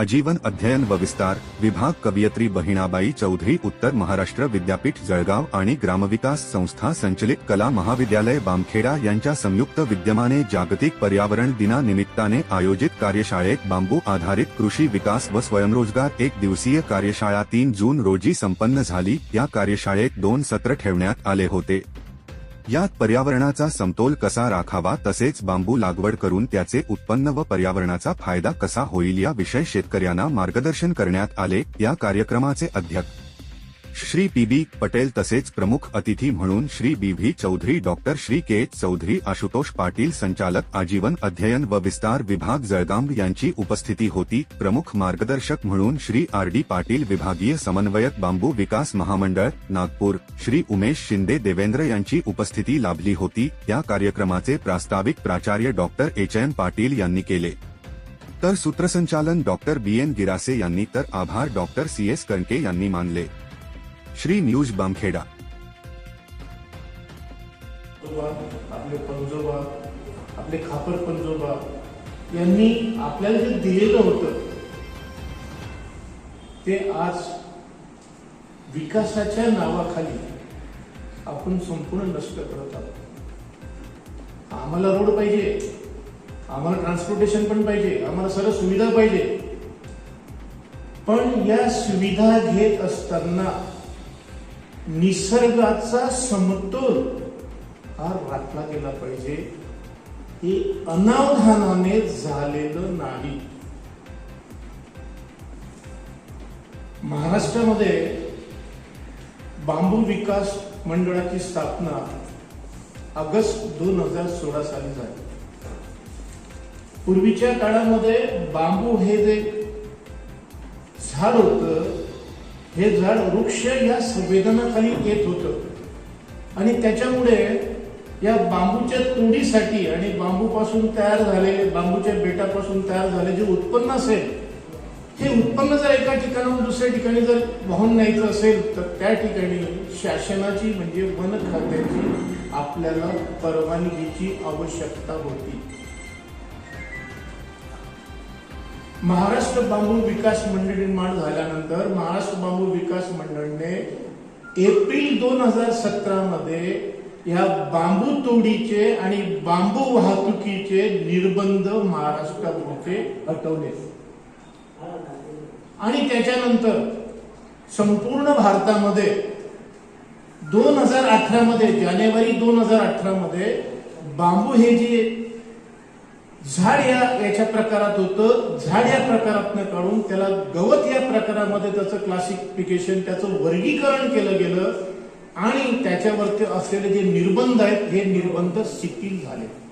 आजीवन अध्ययन व विस्तार विभाग कवयित्री बहिणाबाई चौधरी उत्तर महाराष्ट्र विद्यापीठ जळगाव आणि ग्रामविकास संस्था संचलित कला महाविद्यालय बामखेडा यांच्या संयुक्त विद्यमाने जागतिक पर्यावरण दिनानिमित्ताने आयोजित कार्यशाळेत बांबू आधारित कृषी विकास व स्वयंरोजगार एक दिवसीय कार्यशाळा तीन जून रोजी संपन्न झाली. या कार्यशाळेत दोन सत्र ठेवण्यात आले होते. यात पर्यावरणाचा समतोल कसा राखावा तसेच बांबू लागवड करून त्याचे उत्पन्न व पर्यावरणाचा फायदा कसा होईल या विषय शेतकऱ्यांना मार्गदर्शन करण्यात आले या कार्यक्रमाचे अध्यक्ष श्री पी बी पटेल तसेच प्रमुख अतिथी म्हणून Shri B V Chaudhari doctor Shri K Chaudhari Ashutosh Patil संचालक आजीवन अध्ययन व विस्तार विभाग जळगाव यांची उपस्थिती होती. प्रमुख मार्गदर्शक म्हणून श्री आर डी पाटील विभागीय समन्वयक बांबू विकास महामंडळ नागपूर. श्री उमेश शिंदे देवेंद्र यांची उपस्थिती लाभली होती. या कार्यक्रमाचे प्रास्ताविक प्राचार्य डॉक्टर एच एम पाटील यांनी केले. तर सूत्रसंचालन डॉक्टर बी एन गिरासे यांनी तर आभार डॉक्टर सी एस कणके यांनी मानले. श्री न्यूज बामखेडा. आपले पंजोबा आपले खापर पंजोबा यांनी आपल्याला जे दिलेलं होतं ते आज विकासाच्या नावाखाली आपण संपूर्ण नष्ट करत आहोत. आम्हाला रोड पाहिजे आम्हाला ट्रान्सपोर्टेशन पण पाहिजे आम्हाला सर्व सुविधा पाहिजे. पण या सुविधा घेत असताना निसर्गाचा समतोल हा राखला गेला पाहिजे. हे अनावधानाने झालेलं नाही. महाराष्ट्रामध्ये बांबू विकास मंडळाची स्थापना ऑगस्ट दोन हजार सोळा साली झाली. पूर्वीच्या काळामध्ये बांबू हे जे झाड होतं हे झाड वृक्ष या संवेदनाखाली येत होतं. आणि त्याच्यामुळे या बांबूच्या तोडीसाठी आणि बांबूपासून तयार झालेले बांबूच्या बेटापासून तयार झाले जे उत्पन्न असेल हे उत्पन्न जर एका ठिकाणाहून दुसऱ्या ठिकाणी जर वाहून न्यायचं असेल तर त्या ठिकाणी शासनाची म्हणजे वन खात्याची आपल्याला परवानगीची आवश्यकता होती. महाराष्ट्र बांबू विकास मंडळ निर्माण झाल्यानंतर महाराष्ट्र बांबू विकास मंडळने एप्रिल दोन हजार सतरामध्ये या बांबू तोडीचे आणि बांबू वाहतुकीचे निर्बंध महाराष्ट्रामध्ये हटवले. आणि त्याच्यानंतर संपूर्ण भारतामध्ये दोन हजार अठरामध्ये जानेवारी दोन हजार अठरामध्ये बांबू हे जे झाड या याच्या प्रकारात होतं. झाड या प्रकारात काढून त्याला गवत या प्रकारामध्ये त्याचं क्लासिफिकेशन त्याचं वर्गीकरण केलं गेलं आणि त्याच्यावरती असलेले जे निर्बंध आहेत हे निर्बंध शिथिल झाले.